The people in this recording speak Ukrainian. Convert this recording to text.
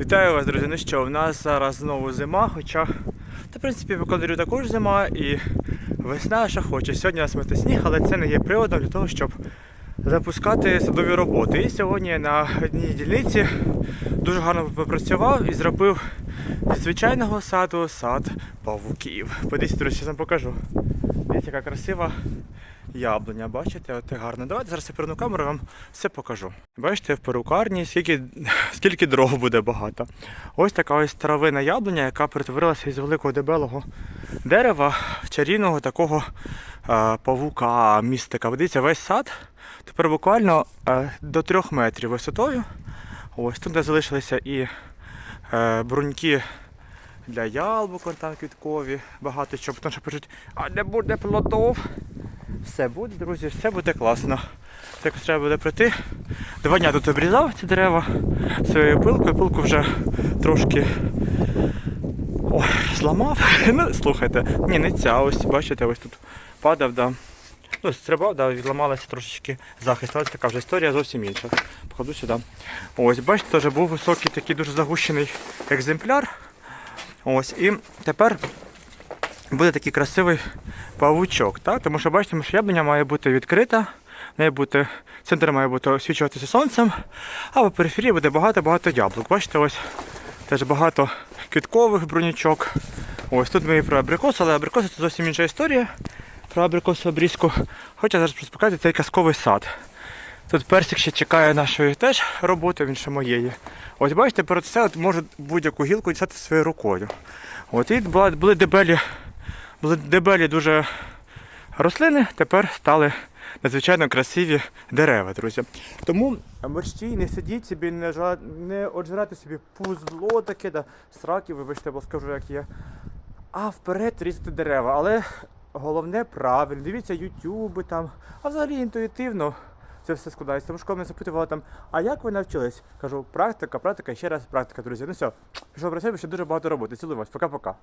Вітаю вас, друзі. Ну що, в нас зараз знову зима, хоча, та, в принципі, по календарю також зима і весна ще хоче. Сьогодні у нас мете сніг, але це не є приводом для того, щоб запускати садові роботи. І сьогодні на одній дільниці дуже гарно попрацював і зробив зі звичайного саду сад павуків. Подивіться, друзі, я вам покажу. Дивіться, яка красива яблуня, бачите, от гарно. Давайте зараз я перену камеру вам все покажу. Бачите, в перукарні скільки, скільки дров буде багато. Ось така ось травина яблуня, яка перетворилася із великого дебелого дерева в чарівного такого е, павука, містика. Дивіться, весь сад тепер буквально е, до трьох метрів висотою. Ось тут де залишилися і е, бруньки для вон там квіткові, багато чого, тому що пишуть, а не буде плодов. Все буде, друзі, все буде класно. Так треба буде пройти. Два дня тут обрізав ці дерева своєю пилкою. Пилку вже трошки ой, зламав. Ну, слухайте, ні, не ця, ось бачите, ось тут падав, да. Ну, стрибав, да, відламалася трошечки захист, але така вже історія зовсім інша. Покладу сюди. Ось, бачите, теж був високий такий дуже загущений екземпляр. Ось, і тепер буде такий красивий павучок. Так? Тому що бачите, що має бути відкрита, має бути, центр має бути освічуватися сонцем, а по периферії буде багато-багато яблук. Бачите, ось теж багато квіткових брунічок. Ось тут ми і про абрикос, але абрикоси це зовсім інша історія. Про абрикосу обрізку. Хоча зараз просто показати цей казковий сад. Тут персик ще чекає нашої теж роботи, він ще моєї. Ось бачите, перед от може будь-яку гілку дістати своєю рукою. От і були дебелі, були дебелі дуже рослини, тепер стали надзвичайно красиві дерева, друзі. Тому мерщій не сидіть собі, не, жа... не оджирати собі пузло таке, да, сраки, вибачте, бо скажу, як є. А вперед різати дерева. Але головне правильно. Дивіться ютюби там, а взагалі інтуїтивно це все складається. Тому що мене запитували там, а як ви навчились? Кажу, практика, практика, ще раз практика, друзі. Ну все, пішов працювати, ще дуже багато роботи. Цілую вас, пока-пока.